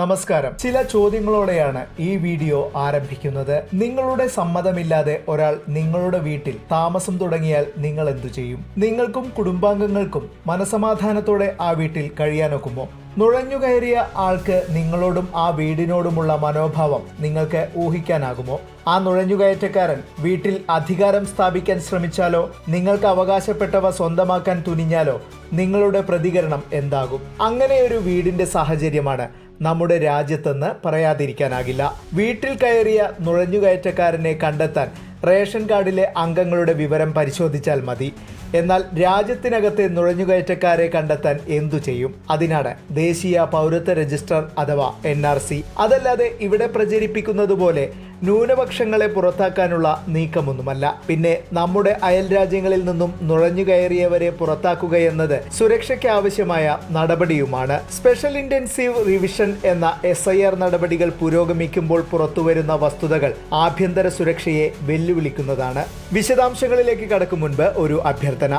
നമസ്കാരം. ചില ചോദ്യങ്ങളോടെയാണ് ഈ വീഡിയോ ആരംഭിക്കുന്നത്. നിങ്ങളുടെ സമ്മതമില്ലാതെ ഒരാൾ നിങ്ങളുടെ വീട്ടിൽ താമസം തുടങ്ങിയാൽ നിങ്ങൾ എന്തു ചെയ്യും? നിങ്ങൾക്കും കുടുംബാംഗങ്ങൾക്കും മനസമാധാനത്തോടെ ആ വീട്ടിൽ കഴിയാനൊക്കുമോ? നുഴഞ്ഞുകയറിയ ആൾക്ക് നിങ്ങളോടും ആ വീടിനോടുമുള്ള മനോഭാവം നിങ്ങൾക്ക് ഊഹിക്കാനാകുമോ? ആ നുഴഞ്ഞുകയറ്റക്കാരൻ വീട്ടിൽ അധികാരം സ്ഥാപിക്കാൻ ശ്രമിച്ചാലോ? നിങ്ങൾക്ക് അവകാശപ്പെട്ടവ സ്വന്തമാക്കാൻ തുനിഞ്ഞാലോ? നിങ്ങളുടെ പ്രതികരണം എന്താകും? അങ്ങനെ ഒരു വീടിന്റെ സാഹചര്യമാണ് നമ്മുടെ രാജ്യത്തെന്ന് പറയാതിരിക്കാനാകില്ല. വീട്ടിൽ കയറിയ നുഴഞ്ഞുകയറ്റക്കാരനെ കണ്ടെത്താൻ റേഷൻ കാർഡിലെ അംഗങ്ങളുടെ വിവരം പരിശോധിച്ചാൽ മതി. എന്നാൽ രാജ്യത്തിനകത്തെ നുഴഞ്ഞുകയറ്റക്കാരെ കണ്ടെത്താൻ എന്തു ചെയ്യും? അതിനാണ് ദേശീയ പൗരത്വ രജിസ്റ്റർ അഥവാ എൻ അതല്ലാതെ ഇവിടെ പ്രചരിപ്പിക്കുന്നത് പോലെ ന്യൂനപക്ഷങ്ങളെ പുറത്താക്കാനുള്ള നീക്കമൊന്നുമല്ല. പിന്നെ നമ്മുടെ അയൽ രാജ്യങ്ങളിൽ നിന്നും നുഴഞ്ഞു കയറിയവരെ പുറത്താക്കുക എന്നത് സുരക്ഷയ്ക്ക് ആവശ്യമായ നടപടിയുമാണ്. സ്പെഷ്യൽ ഇന്റൻസീവ് റിവിഷൻ എന്ന എസ് നടപടികൾ പുരോഗമിക്കുമ്പോൾ പുറത്തുവരുന്ന വസ്തുതകൾ ആഭ്യന്തര സുരക്ഷയെ വെല്ലുവിളിക്കുന്നതാണ്. വിശദാംശങ്ങളിലേക്ക് കടക്കും മുൻപ് ഒരു അഭ്യർത്ഥന.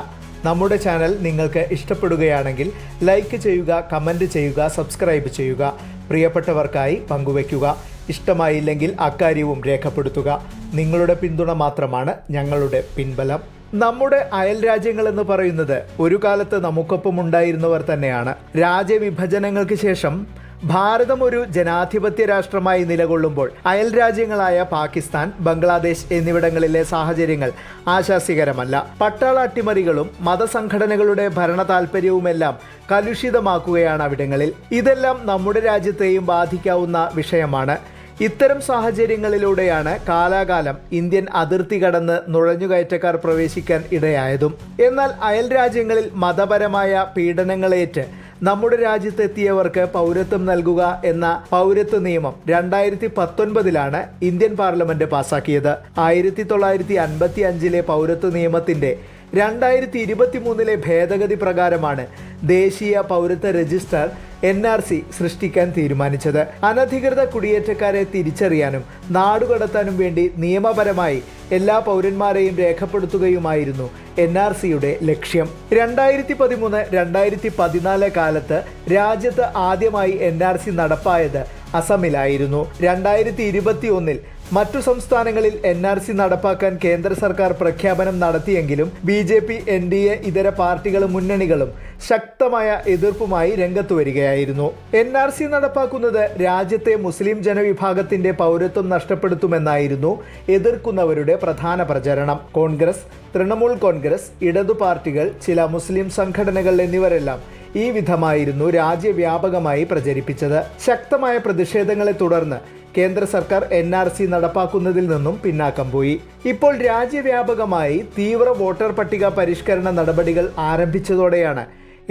നമ്മുടെ ചാനൽ നിങ്ങൾക്ക് ഇഷ്ടപ്പെടുകയാണെങ്കിൽ ലൈക്ക് ചെയ്യുക കമന്റ് ചെയ്യുക സബ്സ്ക്രൈബ് ചെയ്യുക. പ്രിയപ്പെട്ടവർക്കായി പങ്കുവയ്ക്കുക. ഇഷ്ടമായില്ലെങ്കിൽ അക്കാര്യവും രേഖപ്പെടുത്തുക. നിങ്ങളുടെ പിന്തുണ മാത്രമാണ് ഞങ്ങളുടെ പിൻബലം. നമ്മുടെ അയൽ രാജ്യങ്ങൾ എന്ന് പറയുന്നത് ഒരു കാലത്ത് നമുക്കൊപ്പം ഉണ്ടായിരുന്നവർ തന്നെയാണ്. രാജ്യവിഭജനങ്ങൾക്ക് ശേഷം ഭാരതം ഒരു ജനാധിപത്യ രാഷ്ട്രമായി നിലകൊള്ളുമ്പോൾ അയൽ രാജ്യങ്ങളായ പാകിസ്ഥാൻ ബംഗ്ലാദേശ് എന്നിവിടങ്ങളിലെ സാഹചര്യങ്ങൾ ആശാസ്യകരമല്ല. പട്ടാള അട്ടിമറികളും മതസംഘടനകളുടെ ഭരണ താല്പര്യവുമെല്ലാം കലുഷിതമാക്കുകയാണ് അവിടങ്ങളിൽ. ഇതെല്ലാം നമ്മുടെ രാജ്യത്തെയും ബാധിക്കാവുന്ന വിഷയമാണ്. ഇത്തരം സാഹചര്യങ്ങളിലൂടെയാണ് കാലാകാലം ഇന്ത്യൻ അതിർത്തി കടന്ന് നുഴഞ്ഞുകയറ്റക്കാർ പ്രവേശിക്കാൻ ഇടയായതും. എന്നാൽ അയൽ രാജ്യങ്ങളിൽ മതപരമായ പീഡനങ്ങളേറ്റ് നമ്മുടെ രാജ്യത്തെത്തിയവർക്ക് പൗരത്വം നൽകുക എന്ന പൗരത്വ നിയമം രണ്ടായിരത്തി പത്തൊൻപതിലാണ് ഇന്ത്യൻ പാർലമെന്റ് പാസാക്കിയത്. ആയിരത്തി തൊള്ളായിരത്തി അൻപത്തി അഞ്ചിലെ പൗരത്വ നിയമത്തിന്റെ രണ്ടായിരത്തി ഇരുപത്തി മൂന്നിലെ ഭേദഗതി പ്രകാരമാണ് ദേശീയ പൗരത്വ രജിസ്റ്റർ എൻ ആർ സി സൃഷ്ടിക്കാൻ തീരുമാനിച്ചത്. അനധികൃത കുടിയേറ്റക്കാരെ തിരിച്ചറിയാനും നാടുകടത്താനും വേണ്ടി നിയമപരമായി എല്ലാ പൗരന്മാരെയും രേഖപ്പെടുത്തുകയുമായിരുന്നു എൻ ആർ സിയുടെ ലക്ഷ്യം. രണ്ടായിരത്തി പതിമൂന്ന് രണ്ടായിരത്തി പതിനാല് കാലത്ത് രാജ്യത്ത് ആദ്യമായി എൻ ആർ സി നടപ്പായത് അസമിലായിരുന്നു. രണ്ടായിരത്തി ഇരുപത്തി ഒന്നിൽ മറ്റു സംസ്ഥാനങ്ങളിൽ എൻ ആർ സി നടപ്പാക്കാൻ കേന്ദ്ര സർക്കാർ പ്രഖ്യാപനം നടത്തിയെങ്കിലും B J P N D A ഇതര പാർട്ടികളും മുന്നണികളും ശക്തമായ എതിർപ്പുമായി രംഗത്തു വരികയായിരുന്നു. എൻ ആർ സി നടപ്പാക്കുന്നത് രാജ്യത്തെ മുസ്ലിം ജനവിഭാഗത്തിന്റെ പൗരത്വം നഷ്ടപ്പെടുത്തുമെന്നായിരുന്നു എതിർക്കുന്നവരുടെ പ്രധാന പ്രചരണം. കോൺഗ്രസ് തൃണമൂൽ കോൺഗ്രസ് ഇടതു പാർട്ടികൾ ചില മുസ്ലിം സംഘടനകൾ എന്നിവരെല്ലാം ഈ വിധമായിരുന്നു രാജ്യവ്യാപകമായി പ്രചരിപ്പിച്ചത്. ശക്തമായ പ്രതിഷേധങ്ങളെ തുടർന്ന് കേന്ദ്ര സർക്കാർ എൻ ആർ സി നടപ്പാക്കുന്നതിൽ നിന്നും പിന്നാക്കം പോയി. ഇപ്പോൾ രാജ്യവ്യാപകമായി തീവ്ര വോട്ടർ പട്ടിക പരിഷ്കരണ നടപടികൾ ആരംഭിച്ചതോടെയാണ്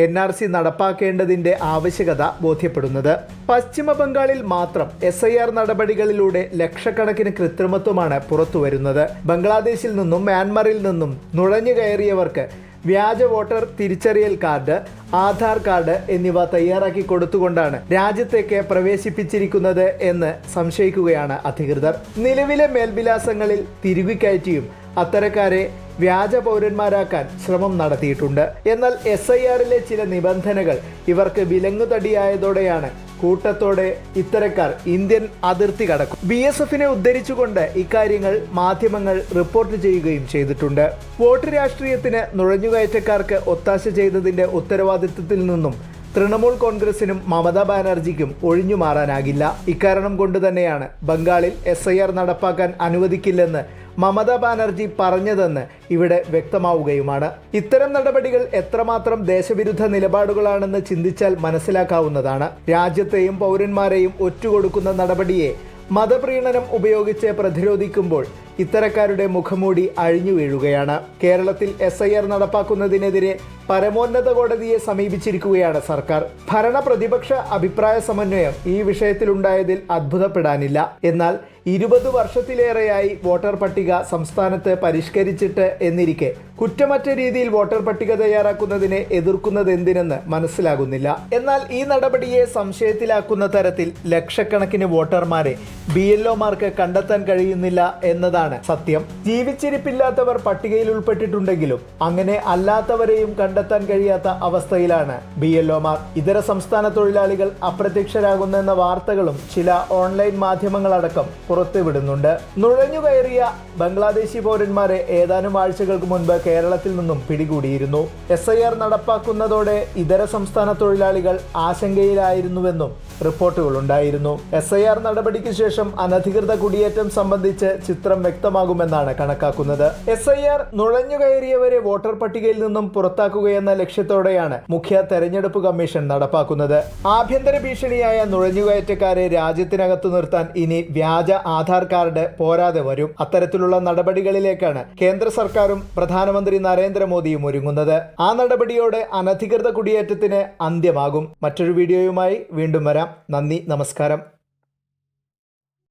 എൻ ആർ സി നടപ്പാക്കേണ്ടതിന്റെ ആവശ്യകത ബോധ്യപ്പെടുന്നത്. പശ്ചിമ ബംഗാളിൽ മാത്രം എസ് ഐ ആർ നടപടികളിലൂടെ ലക്ഷക്കണക്കിന് കൃത്രിമത്വമാണ് പുറത്തുവരുന്നത്. ബംഗ്ലാദേശിൽ നിന്നും മ്യാൻമറിൽ നിന്നും നുഴഞ്ഞു കയറിയവർക്ക് വ്യാജ വോട്ടർ തിരിച്ചറിയൽ കാർഡ് ആധാർ കാർഡ് എന്നിവ തയ്യാറാക്കി കൊടുത്തുകൊണ്ടാണ് രാജ്യത്തേക്ക് പ്രവേശിപ്പിച്ചിരിക്കുന്നത് എന്ന് സംശയിക്കുകയാണ് അധികൃതർ. നിലവിലെ മേൽവിലാസങ്ങളിൽ തിരുകിക്കയറ്റിയും അത്തരക്കാരെ വ്യാജ പൗരന്മാരാക്കാൻ ശ്രമം നടത്തിയിട്ടുണ്ട്. എന്നാൽ എസ് ഐ ആറിലെ ചില നിബന്ധനകൾ ഇവർക്ക് വിലങ്ങുതടിയായതോടെയാണ് കൂട്ടത്തോടെ ഇത്തരക്കാർ ഇന്ത്യൻ അതിർത്തി കടക്കും. ബി എസ് എഫിനെ ഉദ്ധരിച്ചുകൊണ്ട് ഇക്കാര്യങ്ങൾ മാധ്യമങ്ങൾ റിപ്പോർട്ട് ചെയ്യുകയും ചെയ്തിട്ടുണ്ട്. വോട്ട് രാഷ്ട്രീയത്തിന് നുഴഞ്ഞുകയറ്റക്കാർക്ക് ഒത്താശ ചെയ്തതിന്റെ ഉത്തരവാദിത്വത്തിൽ നിന്നും തൃണമൂൽ കോൺഗ്രസിനും മമതാ ബാനർജിക്കും ഒഴിഞ്ഞു മാറാനാകില്ല. ഇക്കാരണം കൊണ്ട് തന്നെയാണ് ബംഗാളിൽ എസ് ഐ ആർ നടപ്പാക്കാൻ അനുവദിക്കില്ലെന്ന് മമതാ ബാനർജി പറഞ്ഞതെന്ന് ഇവിടെ വ്യക്തമാവുകയുമാണ്. ഇത്തരം നടപടികൾ എത്രമാത്രം ദേശവിരുദ്ധ നിലപാടുകളാണെന്ന് ചിന്തിച്ചാൽ മനസ്സിലാക്കാവുന്നതാണ്. രാജ്യത്തെയും പൗരന്മാരെയും ഒറ്റുകൊടുക്കുന്ന നടപടിയെ മതപ്രീണനം ഉപയോഗിച്ച് പ്രതിരോധിക്കുമ്പോൾ ഇത്തരക്കാരുടെ മുഖമൂടി അഴിഞ്ഞു വീഴുകയാണ്. കേരളത്തിൽ എസ് ഐ ആർ നടപ്പാക്കുന്നതിനെതിരെ പരമോന്നത കോടതിയെ സമീപിച്ചിരിക്കുകയാണ് സർക്കാർ. ഭരണ പ്രതിപക്ഷ അഭിപ്രായ സമന്വയം ഈ വിഷയത്തിലുണ്ടായതിൽ അത്ഭുതപ്പെടാനില്ല. എന്നാൽ ഇരുപത് വർഷത്തിലേറെയായി വോട്ടർ പട്ടിക സംസ്ഥാനത്ത് പരിഷ്കരിച്ചിട്ട് എന്നിരിക്കെ. കുറ്റമറ്റ രീതിയിൽ വോട്ടർ പട്ടിക തയ്യാറാക്കുന്നതിനെ എതിർക്കുന്നത് എന്തിനെന്ന് മനസ്സിലാകുന്നില്ല. എന്നാൽ ഈ നടപടിയെ സംശയത്തിലാക്കുന്ന തരത്തിൽ ലക്ഷക്കണക്കിന് വോട്ടർമാരെ ബി എൽ ഒമാർക്ക് കണ്ടെത്താൻ കഴിയുന്നില്ല എന്നതാണ് സത്യം. ജീവിച്ചിരിപ്പില്ലാത്തവർ പട്ടികയിൽ ഉൾപ്പെട്ടിട്ടുണ്ടെങ്കിലും അങ്ങനെ അല്ലാത്തവരെയും കണ്ടെത്താൻ കഴിയാത്ത അവസ്ഥയിലാണ് ബി എൽഒമാർ ഇതര സംസ്ഥാന തൊഴിലാളികൾ അപ്രത്യക്ഷരാകുന്നെന്ന വാർത്തകളും ചില ഓൺലൈൻ മാധ്യമങ്ങളടക്കം പുറത്തുവിടുന്നുണ്ട് നുഴഞ്ഞുകയറിയ ബംഗ്ലാദേശി പൗരന്മാരെ ഏതാനും ആഴ്ചകൾക്ക് മുൻപ് കേരളത്തിൽ നിന്നും പിടികൂടിയിരുന്നു. എസ് ഐ ആർ നടപ്പാക്കുന്നതോടെ ഇതര സംസ്ഥാന തൊഴിലാളികൾ ആശങ്കയിലായിരുന്നുവെന്നും റിപ്പോർട്ടുകളുണ്ടായിരുന്നു. എസ് ഐ ആർ നടപടിക്ക് ശേഷം അനധികൃത കുടിയേറ്റം സംബന്ധിച്ച് ചിത്രം വ്യക്തമാകുമെന്നാണ് കണക്കാക്കുന്നത്. എസ് ഐ ആർ നുഴഞ്ഞു കയറിയവരെ വോട്ടർ പട്ടികയിൽ നിന്നും പുറത്താക്കുകയെന്ന ലക്ഷ്യത്തോടെയാണ് മുഖ്യ തെരഞ്ഞെടുപ്പ് കമ്മീഷൻ നടപ്പാക്കുന്നത്. ആഭ്യന്തര ഭീഷണിയായ നുഴഞ്ഞുകയറ്റക്കാരെ രാജ്യത്തിനകത്തു നിർത്താൻ ഇനി വ്യാജ ആധാർ കാർഡ് പോരാതെ വരും. അത്തരത്തിലുള്ള നടപടികളിലേക്കാണ് കേന്ദ്ര സർക്കാരും പ്രധാനമന്ത്രി നരേന്ദ്രമോദിയും ഒരുങ്ങുന്നത്. ആ നടപടിയോടെ അനധികൃത കുടിയേറ്റത്തിന് അന്ത്യമാകും. മറ്റൊരു വീഡിയോയുമായി വീണ്ടും വരാം. നന്ദി നമസ്കാരം.